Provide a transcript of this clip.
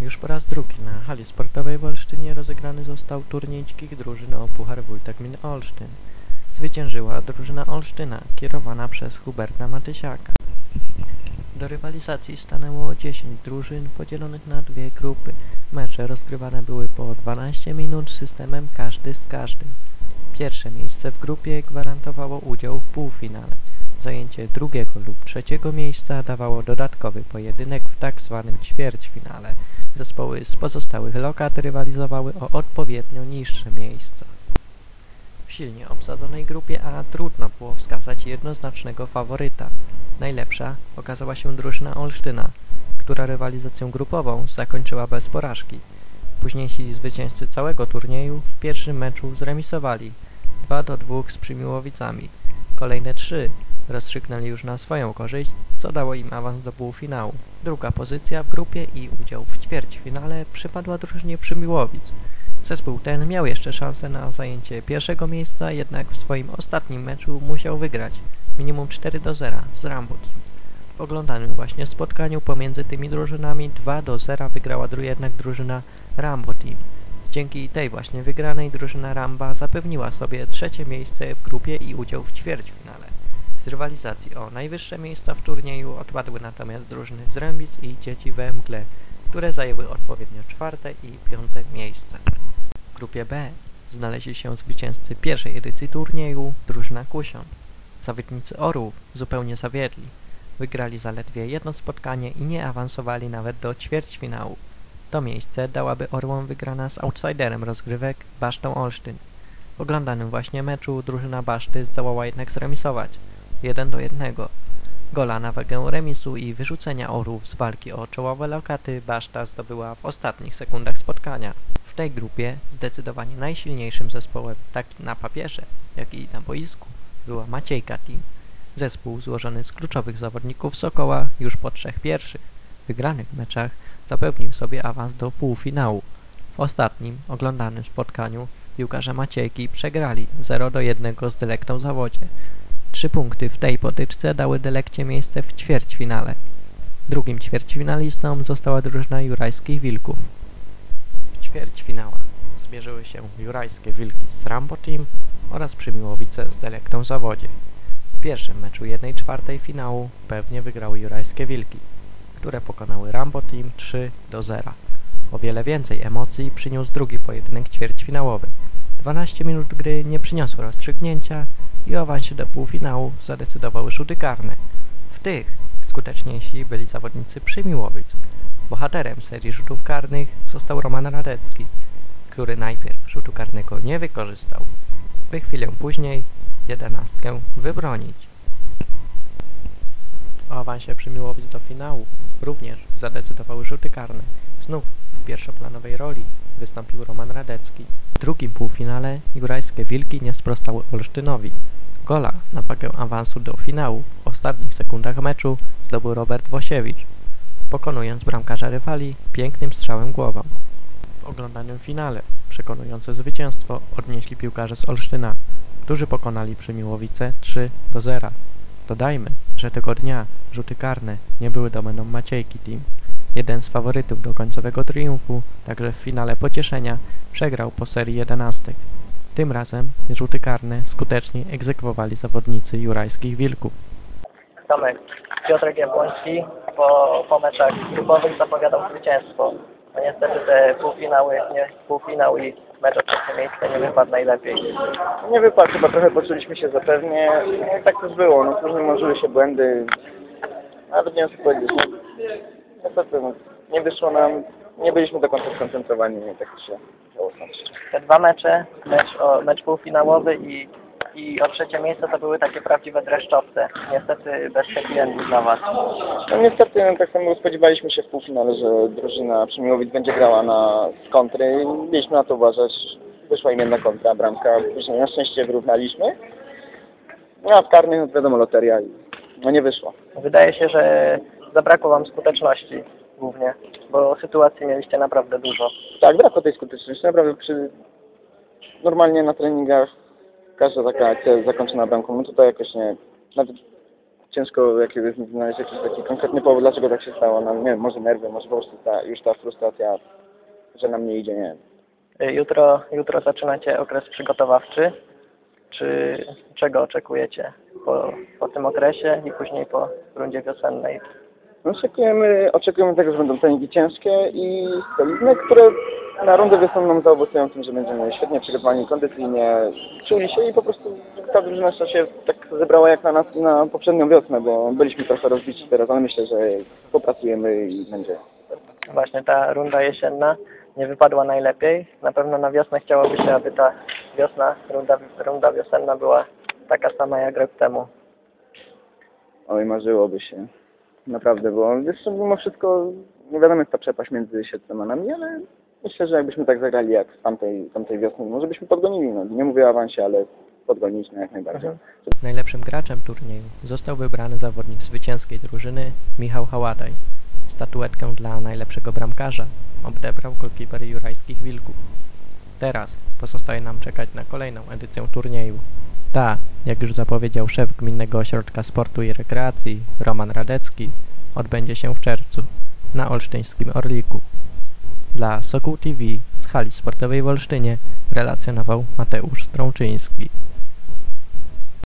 Już po raz drugi na hali sportowej w Olsztynie rozegrany został turniej dzikich drużyn o Puchar Wójta Gminy Olsztyn. Zwyciężyła drużyna Olsztyna, kierowana przez Huberta Matysiaka. Do rywalizacji stanęło 10 drużyn podzielonych na dwie grupy. Mecze rozgrywane były po 12 minut systemem każdy z każdym. Pierwsze miejsce w grupie gwarantowało udział w półfinale. Zajęcie drugiego lub trzeciego miejsca dawało dodatkowy pojedynek w tak zwanym ćwierćfinale. Zespoły z pozostałych lokat rywalizowały o odpowiednio niższe miejsca. W silnie obsadzonej grupie A trudno było wskazać jednoznacznego faworyta. Najlepsza okazała się drużyna Olsztyna, która rywalizację grupową zakończyła bez porażki. Późniejsi zwycięzcy całego turnieju w pierwszym meczu zremisowali 2 do 2 z Przymiłowicami. Kolejne trzy rozstrzygnęli już na swoją korzyść, co dało im awans do półfinału. Druga pozycja w grupie i udział w ćwierćfinale przypadła drużynie Przymiłowic. Zespół ten miał jeszcze szansę na zajęcie pierwszego miejsca, jednak w swoim ostatnim meczu musiał wygrać minimum 4 do 0 z Rambo Team. W oglądanym właśnie spotkaniu pomiędzy tymi drużynami 2 do 0 wygrała jednak drużyna Rambo Team. Dzięki tej właśnie wygranej drużyna Ramba zapewniła sobie trzecie miejsce w grupie i udział w ćwierćfinale. Z rywalizacji o najwyższe miejsca w turnieju odpadły natomiast drużyny z Rębic i Dzieci we Mgle, które zajęły odpowiednio czwarte i piąte miejsce. W grupie B znaleźli się zwycięzcy pierwszej edycji turnieju, drużyna Kusion. Zawodnicy Orłów zupełnie zawiedli. Wygrali zaledwie jedno spotkanie i nie awansowali nawet do ćwierćfinału. To miejsce dałaby Orłom wygrana z outsiderem rozgrywek Basztą Olsztyn. W oglądanym właśnie meczu drużyna Baszty zdołała jednak zremisować 1 do 1. Gola na wagę remisu i wyrzucenia Orłów z walki o czołowe lokaty Baszta zdobyła w ostatnich sekundach spotkania. W tej grupie zdecydowanie najsilniejszym zespołem, tak na papierze, jak i na boisku, była Maciejka Team. Zespół złożony z kluczowych zawodników Sokoła już po trzech pierwszych wygranych meczach zapewnił sobie awans do półfinału. W ostatnim, oglądanym spotkaniu piłkarze Maciejki przegrali 0 do 1 z Delektą Zawodzie. Trzy punkty w tej potyczce dały Delekcie miejsce w ćwierćfinale. Drugim ćwierćfinalistą została drużyna Jurajskich Wilków. W ćwierćfinałach zmierzyły się Jurajskie Wilki z Rambo Team oraz Przymiłowice z Delektą Zawodzie. W pierwszym meczu 1 czwartej finału pewnie wygrały Jurajskie Wilki, które pokonały Rambo Team 3 do 0. O wiele więcej emocji przyniósł drugi pojedynek ćwierćfinałowy. 12 minut gry nie przyniosły rozstrzygnięcia i o awansie do półfinału zadecydowały rzuty karne. W tych skuteczniejsi byli zawodnicy Przymiłowic. Bohaterem serii rzutów karnych został Roman Radecki, który najpierw rzutu karnego nie wykorzystał, by chwilę później jedenastkę wybronić. O awansie Przymiłowic do finału również zadecydowały rzuty karne. Znów w pierwszoplanowej roli wystąpił Roman Radecki. W drugim półfinale Jurajskie Wilki nie sprostały Olsztynowi. Gola na wagę awansu do finału w ostatnich sekundach meczu zdobył Robert Wosiewicz, pokonując bramkarza rywali pięknym strzałem głową. W oglądanym finale przekonujące zwycięstwo odnieśli piłkarze z Olsztyna, którzy pokonali Przymiłowice 3 do 0. Dodajmy, że tego dnia rzuty karne nie były domeną Maciejki Team. Jeden z faworytów do końcowego triumfu, także w finale pocieszenia, przegrał po serii jedenastek. Tym razem rzuty karne skutecznie egzekwowali zawodnicy jurajskich wilków. Tomek, Piotrek Jabłoński po, po meczach grupowych zapowiadał zwycięstwo. No niestety te półfinały, nie, półfinał i mecz o trzecie miejsce nie wypadł najlepiej. Nie wypadł, chyba trochę poczuliśmy się zapewnie. No, tak też było, no później mnożyły się błędy. Nawet nie wiem co powiedzieć. No, niestety, no, nie wyszło nam, nie byliśmy do końca skoncentrowani, nie tak się znaczy. Te dwa mecze, mecz, o, mecz półfinałowy i, i o trzecie miejsce to były takie prawdziwe dreszczowce. Niestety bez happy endu dla Was. No niestety, no, tak samo spodziewaliśmy się w półfinale, że drużyna Przymiłowic będzie grała na z kontry. Mieliśmy na to uważać. Wyszła im jedna kontra, bramka. Później na szczęście wyrównaliśmy. No a w karnych, no to wiadomo, loteria i no nie wyszło. Wydaje się, że zabrakło Wam skuteczności głównie, bo sytuacji mieliście naprawdę dużo. Tak, brakło tej skuteczności. Naprawdę przy... normalnie na treningach każda taka akcja jest zakończona bramką. My tutaj jakoś nie... Nawet ciężko jakiegoś znaleźć jakiś taki konkretny powód, dlaczego tak się stało. No, nie wiem, może nerwy, może po prostu ta, już ta frustracja, że nam nie idzie, nie wiem. Y, Jutro, jutro zaczynacie okres przygotowawczy. Czy czego oczekujecie po, po tym okresie i później po rundzie wiosennej? No, oczekujemy, oczekujemy tego, że będą treningi ciężkie i solidne, które na rundę wiosenną nam zaowocują tym, że będziemy świetnie przygotowani kondycyjnie, czuli się i po prostu ta drużyna się tak zebrała jak na nas na poprzednią wiosnę, bo byliśmy trochę rozbici teraz, ale myślę, że popracujemy i będzie. Właśnie ta runda jesienna nie wypadła najlepiej. Na pewno na wiosnę chciałoby się, aby ta wiosna, runda, runda wiosenna była taka sama jak rok temu. Oj, marzyłoby się. Naprawdę, bo jeszcze mimo wszystko nie wiadomo jest ta przepaść między siedem a nami, ale myślę, że jakbyśmy tak zagrali jak z tamtej, tamtej wiosny, może byśmy podgonili. No, nie mówię o awansie, ale podgonić no, jak najbardziej. Mhm. Najlepszym graczem turnieju został wybrany zawodnik zwycięskiej drużyny Michał Haładaj. Statuetkę dla najlepszego bramkarza odebrał golkiper Jurajskich Wilków. Teraz pozostaje nam czekać na kolejną edycję turnieju. Ta, jak już zapowiedział szef Gminnego Ośrodka Sportu i Rekreacji Roman Radecki, odbędzie się w czerwcu na olsztyńskim Orliku. Dla Sokół TV z hali sportowej w Olsztynie relacjonował Mateusz Strączyński.